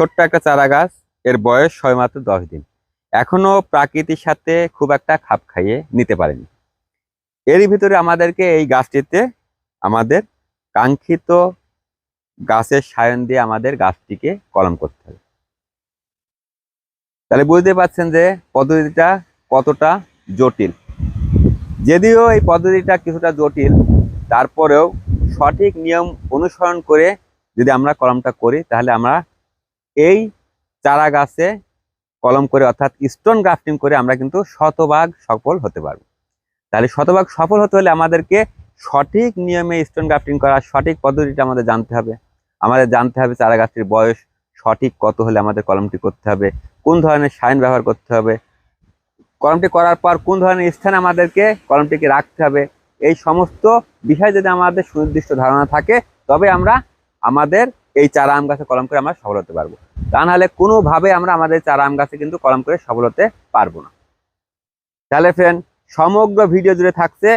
ছোট্ট একটা চারা গাছ, এর বয়স ছয় মাত্র দশ দিন। এখনও প্রাকৃতির সাথে খুব একটা খাপ খাইয়ে নিতে পারেনি। এরই ভিতরে আমাদেরকে এই গাছটিতে আমাদের কাঙ্ক্ষিত গাছের সায়ন দিয়ে আমাদের গাছটিকে কলম করতে হবে। তাহলে বুঝতে পারছেন যে পদ্ধতিটা কতটা জটিল। যদিও এই পদ্ধতিটা কিছুটা জটিল, তারপরেও সঠিক নিয়ম অনুসরণ করে যদি আমরা কলমটা করি, তাহলে আমরা এই চারা গাছে কলম করে, অর্থাৎ স্টোন গ্রাফটিং করে আমরা কিন্তু শতভাগ সফল হতে পারব। তাহলে শতভাগ সফল হতে হলে আমাদেরকে সঠিক নিয়মে স্টোন গ্রাফটিং করার সঠিক পদ্ধতিটা আমাদের জানতে হবে। আমাদের জানতে হবে চারা গাছটির বয়স সঠিক কত হলে আমাদের কলমটি করতে হবে, কোন ধরনের সাইন ব্যবহার করতে হবে, কলমটি করার পর কোন ধরনের স্থানে আমাদেরকে কলমটিকে রাখতে হবে, এই সমস্ত বিষয় যদি আমাদের সুনির্দিষ্ট ধারণা থাকে, তবে আমরা আমাদের এই চারা আম গাছে কলম করে আমরা সফল হতে পারব। তা নাহলে কোনোভাবে আমরা আমাদের চারা আম গাছে কিন্তু কলম করে সফল হতে পারব না। তাহলে ফ্রেন্ড সমগ্র ভিডিও জুড়ে থাকছে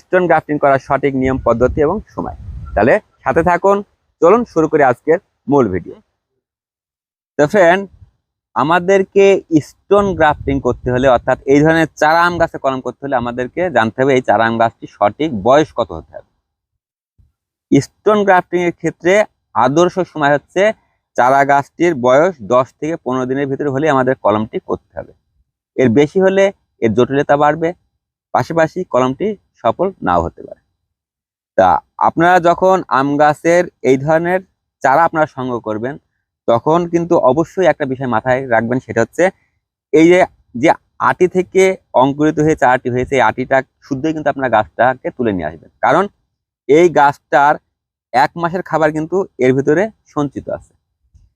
স্টোন গ্রাফটিং করার সঠিক নিয়ম, পদ্ধতি এবং সময়। তাহলে সাথে থাকুন, চলুন শুরু করি আজকের মূল ভিডিও তো ফ্রেন্ড আমাদেরকে স্টোন গ্রাফটিং করতে হলে, অর্থাৎ এই ধরনের চারা আম গাছে কলম করতে হলে আমাদেরকে জানতে হবে এই চারা আম গাছটি সঠিক বয়স কত হতে হবে। স্টোন গ্রাফটিং এর ক্ষেত্রে আদর্শ সময় হচ্ছে চারা গাছটির বয়স দশ থেকে পনেরো দিনের ভিতরে হলে আমাদের কলমটি করতে হবে। এর বেশি হলে এর জটিলতা বাড়বে, পাশাপাশি কলমটি সফল নাও হতে পারে। তা আপনারা যখন আম গাছের এই ধরনের চারা আপনারা সংগ্রহ করবেন, তখন কিন্তু অবশ্যই একটা বিষয় মাথায় রাখবেন, সেটা হচ্ছে এই যে যে আটি থেকে অঙ্কুরিত হয়ে চারাটি হয়েছে, এই আটিটা শুদ্ধই কিন্তু আপনার গাছটাকে তুলে নিয়ে আসবেন। কারণ এই গাছটার এক মাসের খাবার কিন্তু এর ভিতরে সঞ্চিত আছে।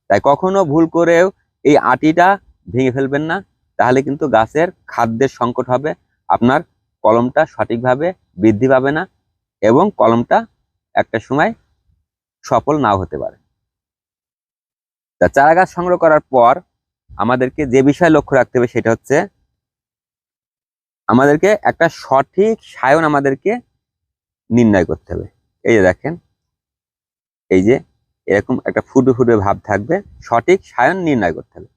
তাই কখনো ভুল করেও এই আটিটা ভেঙে ফেলবেন না, তাহলে কিন্তু গাছের খাদ্যের সংকট হবে, আপনার কলমটা সঠিকভাবে বৃদ্ধি পাবে না এবং কলমটা একটা সময় সফল নাও হতে পারে। তা চারা গাছ সংগ্রহ করার পর আমাদেরকে যে বিষয় লক্ষ্য রাখতে হবে সেটা হচ্ছে আমাদেরকে একটা সঠিক সায়ন আমাদেরকে নির্ণয় করতে হবে। এই যে দেখেন এই যে এরকম একটা ফুটে ফুটে ভাব থাকবে, সঠিক সায়ন নির্ণয় করতে হবে।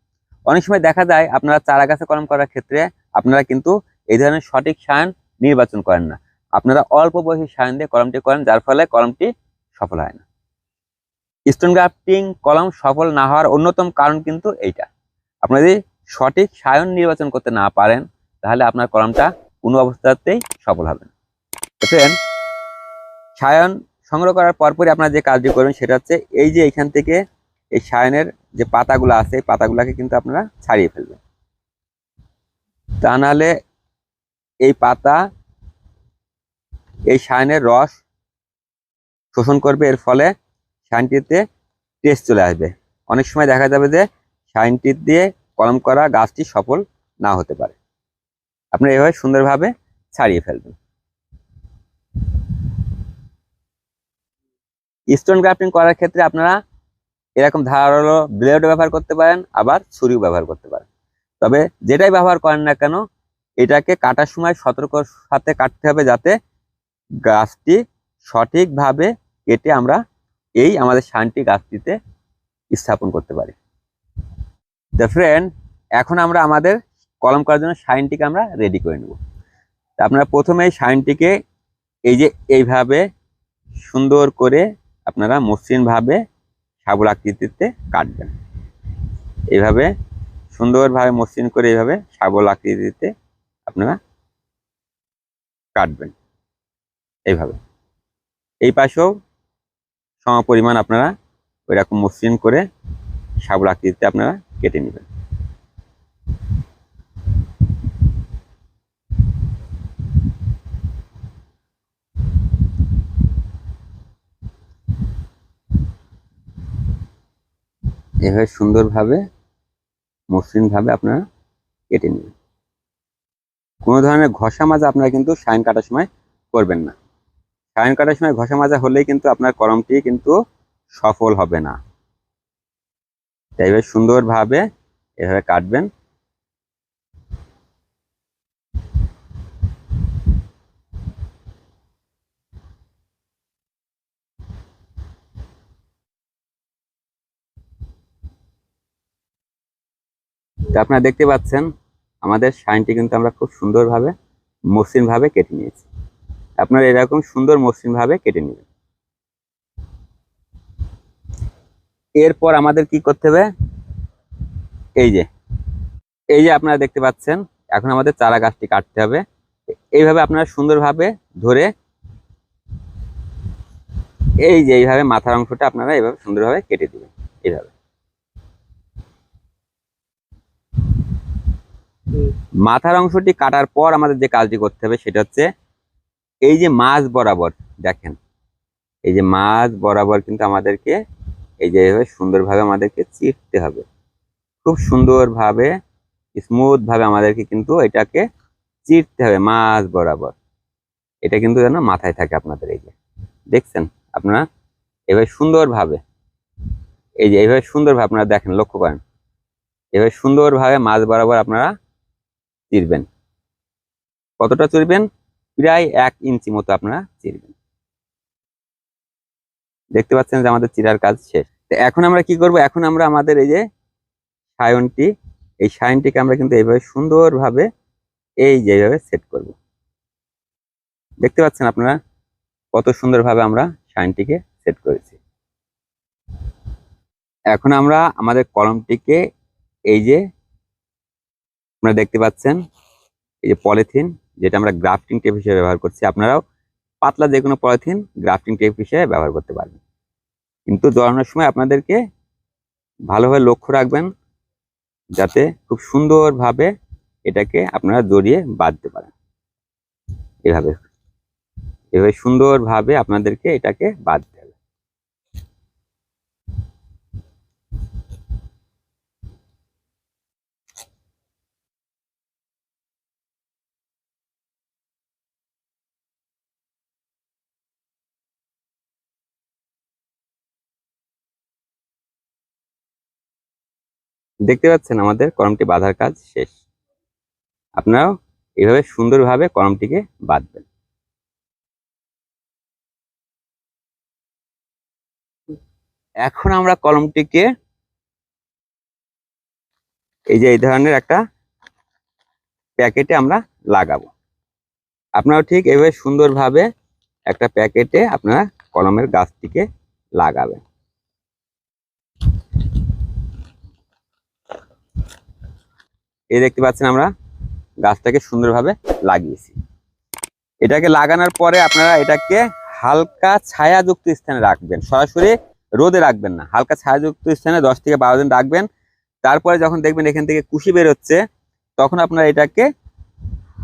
অনেক সময় দেখা যায় আপনারা চারা গাছে কলম করার ক্ষেত্রে আপনারা কিন্তু এই ধরনের সঠিক সায়ন নির্বাচন করেন না। আপনারা অল্প বয়সী সায়ন দিয়ে কলমটি করেন, যার ফলে কলমটি সফল হয় না। স্টোন গ্রাফটিং কলম সফল না হওয়ার অন্যতম কারণ কিন্তু এইটা। আপনারা যদি সঠিক সায়ন নির্বাচন করতে না পারেন, তাহলে আপনার কলমটা কোনো অবস্থাতেই সফল হবে না। সায়ন সংগ্রহ করার পরপরই আপনারা যে কাজটি করবেন সেটা হচ্ছে এই যে এখান থেকে এই সায়নের যে পাতাগুলো আছে, এই পাতাগুলোকে কিন্তু আপনারা ছাড়িয়ে ফেলবেন। তা নাহলে এই পাতা, এই সায়নের রস শোষণ করবে, এর ফলে সাইনটিতে টেস্ট চলে আসবে। অনেক সময় দেখা যাবে যে সাইনটি দিয়ে কলম করা গাছটি সফল না হতে পারে। আপনি এভাবে সুন্দরভাবে ছাড়িয়ে ফেলবেন। স্টোন গ্রাফটিং করার ক্ষেত্রে আপনারা এরকম ধারালো ব্লেড ব্যবহার করতে পারেন, আবার ছুরিও ব্যবহার করতে পারেন। তবে যেটাই ব্যবহার করেন না কেন, এটাকে কাটার সময় সতর্ক সাথে কাটতে হবে যাতে গাছটি সঠিকভাবে কেটে আমরা এই আমাদের শানটি গাছটিতে স্থাপন করতে পারি। দ্য ফ্রেন্ড এখন আমরা আমাদের কলম করার জন্য সাইনটিকে আমরা রেডি করে নেব। আপনারা প্রথমে এই সাইনটিকে এই যে এইভাবে সুন্দর করে আপনারা মসৃণভাবে সাবল আকৃতিতে কাটবেন। এইভাবে সুন্দরভাবে মসৃণ করে এইভাবে সাবল আকৃতিতে আপনারা কাটবেন। এইভাবে এই পাশেও সম পরিমাণ আপনারা ওই রকম মসৃণ করে সাবল আকৃতিতে আপনারা কেটে নেবেন। এভাবে সুন্দরভাবে, মসৃণভাবে আপনারা কেটে নেবেন। কোনো ধরনের ঘষা মাজা আপনারা কিন্তু সাইন কাটার সময় করবেন না। সাইন কাটার সময় ঘষা মাজা হলেই কিন্তু আপনার কলমটি কিন্তু সফল হবে না। তাই এভাবে সুন্দরভাবে এভাবে কাটবেন। তো আপনারা দেখতে পাচ্ছেন, আমাদের শাইনটি কিন্তু আমরা খুব সুন্দরভাবে, মসৃণভাবে কেটে নিয়েছি। আপনারা এরকম সুন্দর মসৃণভাবে কেটে নেবেন। এরপর আমাদের কি করতে হবে? এই যে এই যে আপনারা দেখতে পাচ্ছেন, এখন আমাদের চারা গাছটি কাটতে হবে। এইভাবে আপনারা সুন্দরভাবে ধরে, এই যে এইভাবে মাথার অংশটা আপনারা এইভাবে সুন্দরভাবে কেটে দিবেন, এইভাবে। মাথার অংশটি কাটার পর আমাদের যে কাজটি করতে হবে সেটা হচ্ছে এই যে মাছ বরাবর, দেখেন, এই যে মাছ বরাবর কিন্তু আমাদেরকে এই যে সুন্দরভাবে আমাদেরকে চিরতে হবে। খুব সুন্দরভাবে স্মুথ ভাবে আমাদেরকে কিন্তু এটাকে চিরতে হবে মাছ বরাবর। এটা কিন্তু যেন মাথায় থাকে আপনাদের এই যে। দেখছেন আপনারা? এভাবে সুন্দরভাবে, এই যে এইভাবে সুন্দরভাবে আপনারা দেখেন, লক্ষ্য করেন। এভাবে সুন্দরভাবে মাছ বরাবর আপনারা চিরবেন। কতটা চিরবেন? প্রায় এক ইঞ্চি মতো আপনারা চিরবেন। দেখতে পাচ্ছেন যে আমাদের চিরার কাজ শেষ। তো এখন আমরা কি করব? এখন আমরা আমাদের এই যে সায়নটি, এই সায়নটিকে আমরা কিন্তু এইভাবে সুন্দরভাবে, এই যে এইভাবে সেট করব। দেখতে পাচ্ছেন আপনারা কত সুন্দরভাবে আমরা সাইনটিকে সেট করেছি। এখন আমরা আমাদের কলমটিকে এই যে আপনারা দেখতে পাচ্ছেন, এই যে পলিথিন, যেটা আমরা গ্রাফটিং টেপ হিসেবে ব্যবহার করছি, আপনারাও পাতলা যে কোনো পলিথিন গ্রাফটিং টেপ হিসেবে ব্যবহার করতে পারবেন। কিন্তু জড়ানোর সময় আপনাদেরকে ভালোভাবে লক্ষ্য রাখবেন, যাতে খুব সুন্দরভাবে এটাকে আপনারা জড়িয়ে বাঁধতে পারেন। এভাবে এভাবে সুন্দরভাবে আপনাদেরকে এটাকে বাঁধতে হবে দেখতে পাচ্ছেন আমাদের কলমটি বাঁধার কাজ শেষ। আপনারাও এইভাবে সুন্দরভাবে কলমটিকে বাঁধবেন। এখন আমরা কলমটিকে এই যে এই ধরনের একটা প্যাকেটে আমরা লাগাবো। আপনারাও ঠিক এইভাবে সুন্দরভাবে একটা প্যাকেটে আপনারা কলমের গাছটিকে লাগাবেন। এই দেখতে পাচ্ছেন আমরা, গাছটাকে সুন্দরভাবে লাগিয়েছি। এটাকে লাগানোর পরে আপনারা এটাকে হালকা ছায়াযুক্ত স্থানে রাখবেন, সরাসরি রোদে রাখবেন না। হালকা ছায়াযুক্ত স্থানে দশ থেকে বারো দিন রাখবেন। তারপরে যখন দেখবেন এখান থেকে কুশি বের হচ্ছে তখন আপনারা এটাকে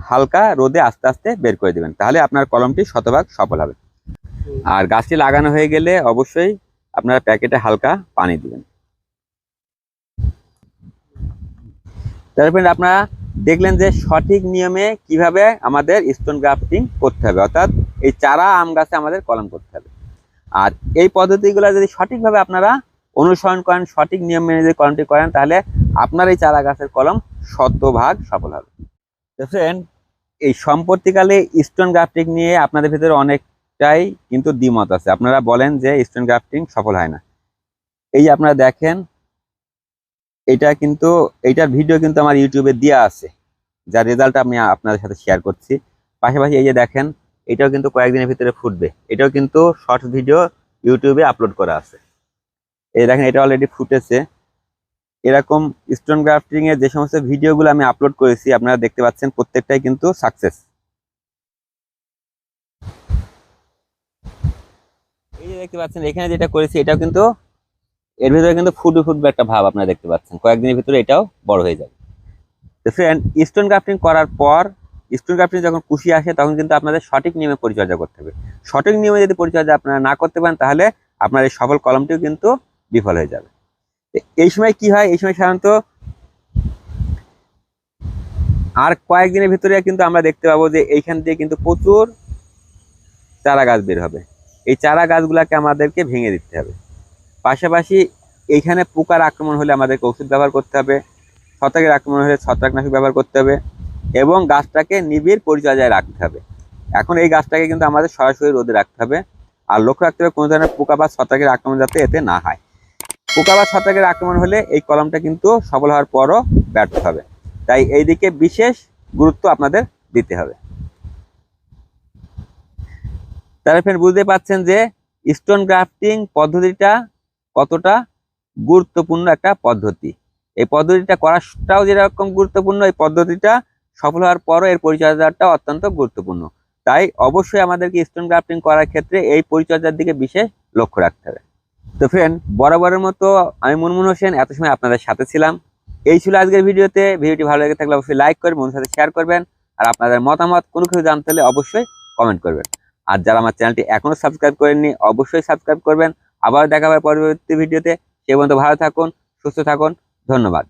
হালকা রোদে আস্তে আস্তে বের করে দিবেন। তাহলে আপনার কলমটি শতভাগ সফল হবে। আর গাছটি লাগানো হয়ে গেলে অবশ্যই আপনারা প্যাকেটে হালকা পানি দিবেন। তারপরে আপনারা দেখলেন যে সঠিক নিয়মে কীভাবে আমাদের স্টোন গ্রাফটিং করতে হবে। অর্থাৎ এই চারা, আম গাছে আমাদের কলম করতে হবে। আর এই পদ্ধতিগুলো যদি সঠিকভাবে আপনারা অনুসরণ করেন, সঠিক নিয়ম মেনে যদি কলমটি করেন, তাহলে আপনার এই চারা গাছের কলম শতভাগ সফল হবে। তো ফ্রেন্ড এই সম্পত্তিকালে স্টোন গ্রাফটিং নিয়ে আপনাদের ভিতরে অনেকটাই কিন্তু দ্বিমত আছে। আপনারা বলেন যে স্টোন গ্রাফটিং সফল হয় না। এই আপনারা দেখেন এটা কিন্তু এইটার ভিডিও কিন্তু আমার ইউটিউবে দেওয়া আছে, যার রেজাল্ট আমি আপনাদের সাথে শেয়ার করছি। পাশাপাশি এই যে দেখেন, এটাও কিন্তু কয়েকদিনের ভিতরে ফুটবে। এটাও কিন্তু শর্ট ভিডিও ইউটিউবে আপলোড করা আছে। এই দেখেন, এটা অলরেডি ফুটেছে। এরকম স্টোন গ্রাফটিং এর যে সমস্ত ভিডিওগুলো আমি আপলোড করেছি, আপনারা দেখতে পাচ্ছেন, প্রত্যেকটাই কিন্তু সাকসেস এই যে দেখতে পাচ্ছেন, এখানে যেটা করেছি, এটাও কিন্তু এর ভিতরে কিন্তু ফুটবে ফুটবে একটা ভাব আপনারা দেখতে পাচ্ছেন। কয়েকদিনের ভিতরে এটাও বড় হয়ে যাবে। ফ্রেন্ড স্টোন গ্রাফটিং করার পর স্টোন গ্রাফটিং যখন কুশি আসে, তখন কিন্তু আপনাদের সঠিক নিয়মে পরিচর্যা করতে হবে। সঠিক নিয়মে যদি পরিচর্যা আপনারা না করতে পারেন, তাহলে আপনার এই সফল কলমটিও কিন্তু বিফল হয়ে যাবে। এই সময় কি হয়? এই সময় সাধারণত আর কয়েকদিনের ভিতরে কিন্তু আমরা দেখতে পাবো যে এইখান দিয়ে কিন্তু প্রচুর চারা গাছ বের হবে। এই চারা গাছগুলাকে আমাদেরকে ভেঙে দিতে হবে। পাশাপাশি এইখানে পোকার আক্রমণ হলে আমাদেরকে ওষুধ ব্যবহার করতে হবে, ছত্রাকের আক্রমণ হলে ছত্রাকনাশক ব্যবহার করতে হবে এবং গাছটাকে নিবিড় পরিচর্যায় রাখতে হবে। এখন এই গাছটাকে কিন্তু আমাদের সরাসরি রোদে রাখতে হবে আর লক্ষ্য রাখতে হবে কোনো ধরনের পোকা বা ছত্রাকের আক্রমণ যাতে এতে না হয়। পোকা বা ছত্রাকের আক্রমণ হলে এই কলমটা কিন্তু সফল হওয়ার পরও ব্যর্থ হবে। তাই এই দিকে বিশেষ গুরুত্ব আপনাদের দিতে হবে। তাহলে ফ্রেন্ড বুঝতে পাচ্ছেন যে স্টোন গ্রাফটিং পদ্ধতিটা কতটা গুরুত্বপূর্ণ একটা পদ্ধতি। এই পদ্ধতিটা করাটাও যেরকম গুরুত্বপূর্ণ, এই পদ্ধতিটা সফল হওয়ার পরও এর পরিচর্যাটা অত্যন্ত গুরুত্বপূর্ণ। তাই অবশ্যই আমাদেরকে স্টোন গ্রাফটিং করার ক্ষেত্রে এই পরিচর্যার দিকে বিশেষ লক্ষ্য রাখতে হবে। তো ফ্রেন্ড বরাবরের মতো আমি মুনমুন হোসেন, এত সময় আপনাদের সাথে ছিলাম। এই ছিল আজকের ভিডিওতে। ভিডিওটি ভালো লেগে থাকলে অবশ্যই লাইক করবেন বন্ধুর সাথে শেয়ার করবেন। আর আপনাদের মতামত, কোনো কিছু জানতে হলে অবশ্যই কমেন্ট করবেন। আর যারা আমার চ্যানেলটি এখনও সাবস্ক্রাইব করেননি, অবশ্যই সাবস্ক্রাইব করবেন। আবার দেখা হবে পরবর্তী ভিডিওতে সে পর্যন্ত ভালো থাকুন সুস্থ থাকুন ধন্যবাদ।